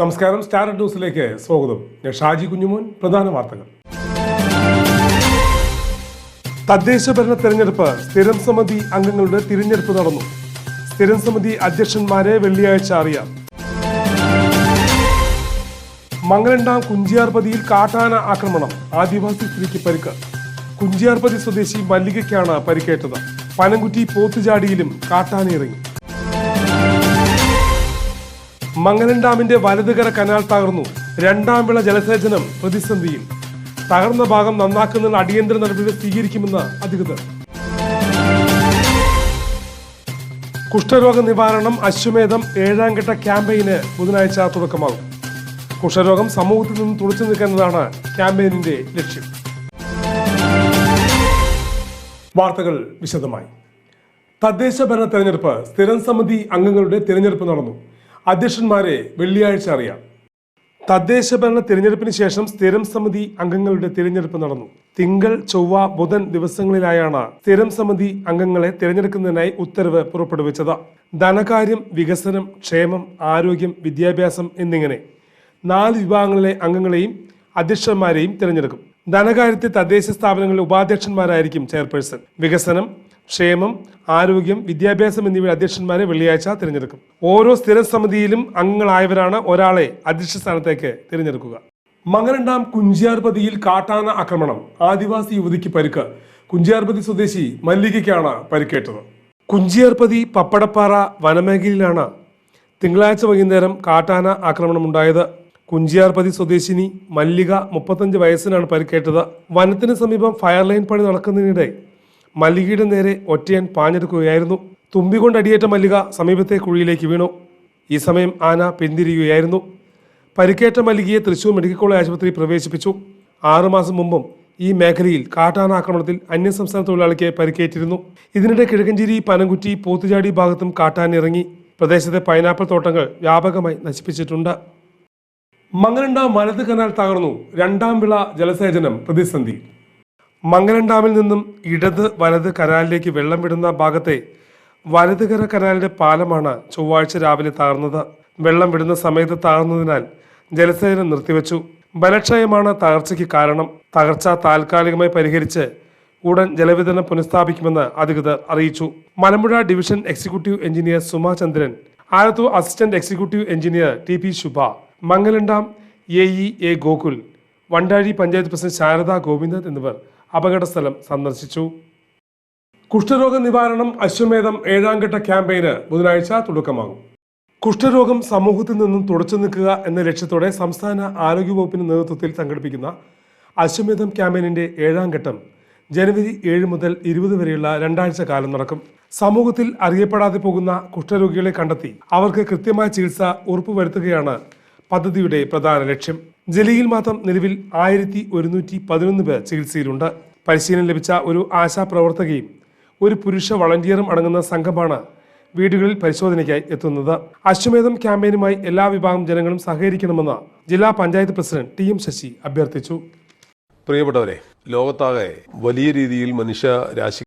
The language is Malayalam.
നമസ്കാരം സ്റ്റാർ ന്യൂസിലേക്ക് സ്വാഗതം. ഞാൻ ഷാജി കുഞ്ഞുമോൻ പ്രധാന വാർത്തകൾ. തദ്ദേശ ഭരണ തെരഞ്ഞെടുപ്പ് സ്ഥിരം സമിതി അംഗങ്ങളുടെ തിരഞ്ഞെടുപ്പ് നടന്നു. സ്ഥിരം സമിതി അധ്യക്ഷന്മാരെ വെള്ളിയാഴ്ച അറിയാം. മംഗലണ്ടാം കുഞ്ചിയാർപതിയിൽ കാട്ടാന ആക്രമണം ആദിവാസി സ്ത്രീക്ക് പരിക്ക്. കുഞ്ചിയാർപതി സ്വദേശി മല്ലികയ്ക്കാണ് പരിക്കേറ്റത്. പനംകുറ്റി പോത്തുചാടിയിലും കാട്ടാന ഇറങ്ങി. മംഗലം ഡാമിന്റെ വലതുകര കനാൽ തകർന്നു. രണ്ടാം വിള ജലസേചനം പ്രതിസന്ധിയിൽ. തകർന്ന ഭാഗം നന്നാക്കുന്നതിന് അടിയന്തര നടപടികൾ സ്വീകരിക്കുമെന്ന് അധികൃതർ. കുഷ്ഠരോഗ നിവാരണം അശ്വമേധം ഏഴാം ഘട്ട ക്യാമ്പയിന് ബുധനാഴ്ച തുടക്കമാകും. കുഷ്ഠരോഗം സമൂഹത്തിൽ നിന്ന് തുടച്ചു നിൽക്കുന്നതാണ് ക്യാമ്പയിനിന്റെ ലക്ഷ്യം. വാർത്തകൾ വിശദമായി. തദ്ദേശ ഭരണ തെരഞ്ഞെടുപ്പ് സ്ഥിരം സമിതി അംഗങ്ങളുടെ തിരഞ്ഞെടുപ്പ് നടന്നു. അധ്യക്ഷന്മാരെ വെള്ളിയാഴ്ച അറിയാം. തദ്ദേശ ഭരണ തിരഞ്ഞെടുപ്പിന് ശേഷം സ്ഥിരം സമിതി അംഗങ്ങളുടെ തിരഞ്ഞെടുപ്പ് നടന്നു. തിങ്കൾ ചൊവ്വ ബുധൻ ദിവസങ്ങളിലായാണ് സ്ഥിരം സമിതി അംഗങ്ങളെ തിരഞ്ഞെടുക്കുന്നതിനായി ഉത്തരവ് പുറപ്പെടുവിച്ചത്. ധനകാര്യം വികസനം ക്ഷേമം ആരോഗ്യം വിദ്യാഭ്യാസം എന്നിങ്ങനെ നാല് വിഭാഗങ്ങളിലെ അംഗങ്ങളെയും അധ്യക്ഷന്മാരെയും തിരഞ്ഞെടുക്കും. ധനകാര്യത്തെ തദ്ദേശ സ്ഥാപനങ്ങളിലെ ഉപാധ്യക്ഷന്മാരായിരിക്കും ചെയർപേഴ്സൺ. വികസനം ക്ഷേമം ആരോഗ്യം വിദ്യാഭ്യാസം എന്നിവയുടെ അധ്യക്ഷന്മാരെ വെള്ളിയാഴ്ച തിരഞ്ഞെടുക്കും. ഓരോ സ്ഥിര സമിതിയിലും അംഗങ്ങളായവരാണ് ഒരാളെ അധ്യക്ഷ സ്ഥാനത്തേക്ക് തിരഞ്ഞെടുക്കുക. മംഗലണ്ടാം കുഞ്ചിയാർപതിയിൽ കാട്ടാന ആക്രമണം. ആദിവാസി യുവതിക്ക് പരിക്ക്. കുഞ്ചിയാർപതി സ്വദേശി മല്ലികയ്ക്കാണ് പരിക്കേറ്റത്. കുഞ്ചിയാർപതി പപ്പടപ്പാറ വനമേഖലയിലാണ് തിങ്കളാഴ്ച വൈകുന്നേരം കാട്ടാന ആക്രമണം ആക്രമണമുണ്ടായത് കുഞ്ചിയാർപതി സ്വദേശിനി മല്ലിക മുപ്പത്തഞ്ച് വയസ്സിനാണ് പരിക്കേറ്റത്. വനത്തിന് സമീപം ഫയർ ലൈൻ പണി നടക്കുന്നതിനിടെ മല്ലികയുടെ നേരെ ഒറ്റയൻ പാഞ്ഞെടുക്കുകയായിരുന്നു. തുമ്പികൊണ്ട് അടിയേറ്റ മല്ലിക സമീപത്തെ കുഴിയിലേക്ക് വീണു. ഈ സമയം ആന പിന്തിരിയുകയായിരുന്നു. പരിക്കേറ്റ മല്ലികയെ തൃശൂർ മെഡിക്കൽ കോളേജ് ആശുപത്രിയിൽ പ്രവേശിപ്പിച്ചു. ആറുമാസം മുമ്പും ഈ മേഖലയിൽ കാട്ടാന ആക്രമണത്തിൽ അന്യസംസ്ഥാന തൊഴിലാളിക്ക് പരിക്കേറ്റിരുന്നു. ഇതിനിടെ കിഴക്കഞ്ചേരി പനംകുറ്റി പോത്തുചാടി ഭാഗത്തും കാട്ടാൻ ഇറങ്ങി പ്രദേശത്തെ പൈനാപ്പിൾ തോട്ടങ്ങൾ വ്യാപകമായി നശിപ്പിച്ചിട്ടുണ്ട്. മങ്ങലണ്ട വലത് കനാൽ തകർന്നു. രണ്ടാം വിള ജലസേചനം പ്രതിസന്ധി. മംഗലം ഡാമിൽ നിന്നും ഇടത് വലത് കനാലിലേക്ക് വെള്ളം വിടുന്ന ഭാഗത്തെ വലതുകര കനാലിന്റെ പാലമാണ് ചൊവ്വാഴ്ച രാവിലെ താർന്നത് വെള്ളം വിടുന്ന സമയത്ത് താർന്നതിനാൽ ജലസേചനം നിർത്തിവെച്ചു. ബലക്ഷയമാണ് തകർച്ചയ്ക്ക് കാരണം. തകർച്ച താൽക്കാലികമായി പരിഹരിച്ച് ഉടൻ ജലവിതരണം പുനഃസ്ഥാപിക്കുമെന്ന് അധികൃതർ അറിയിച്ചു. Malampuzha division executive engineer Suma Chandran Alathur assistant executive engineer T P Shubha Mangalandam A E A Gokul Vandazhy panchayat president Sharada Govindan എന്നിവർ അപകടസ്ഥലം സന്ദർശിച്ചു. കുഷ്ഠരോഗ നിവാരണം അശ്വമേധം ഏഴാം ഘട്ട ക്യാമ്പയിന് ബുധനാഴ്ച തുടക്കമാകും. കുഷ്ഠരോഗം സമൂഹത്തിൽ നിന്നും തുടച്ചു നിൽക്കുക എന്ന ലക്ഷ്യത്തോടെ സംസ്ഥാന ആരോഗ്യവകുപ്പിന്റെ നേതൃത്വത്തിൽ സംഘടിപ്പിക്കുന്ന അശ്വമേധം ക്യാമ്പയിനിന്റെ ഏഴാം ഘട്ടം ജനുവരി ഏഴ് മുതൽ ഇരുപത് വരെയുള്ള രണ്ടാഴ്ച കാലം നടക്കും. സമൂഹത്തിൽ അറിയപ്പെടാതെ പോകുന്ന കുഷ്ഠരോഗികളെ കണ്ടെത്തി അവർക്ക് കൃത്യമായ ചികിത്സ ഉറപ്പുവരുത്തുകയാണ് പദ്ധതിയുടെ പ്രധാന ലക്ഷ്യം. ജില്ലയിൽ മാത്രം നിലവിൽ ആയിരത്തി ഒരുന്നൂറ്റി പതിനൊന്ന് പേർ ചികിത്സയിലുണ്ട്. പരിശീലനം ലഭിച്ച ഒരു ആശാപ്രവർത്തകയും ഒരു പുരുഷ വളണ്ടിയറും അടങ്ങുന്ന സംഘമാണ് വീടുകളിൽ പരിശോധനയ്ക്കായി എത്തുന്നത്. അശ്വമേധം ക്യാമ്പയിനുമായി എല്ലാ വിഭാഗം ജനങ്ങളും സഹകരിക്കണമെന്ന് ജില്ലാ panchayat president T M Shashi അഭ്യർത്ഥിച്ചു. പ്രിയപ്പെട്ടവരെ ലോകത്താകെ വലിയ രീതിയിൽ മനുഷ്യ രാശി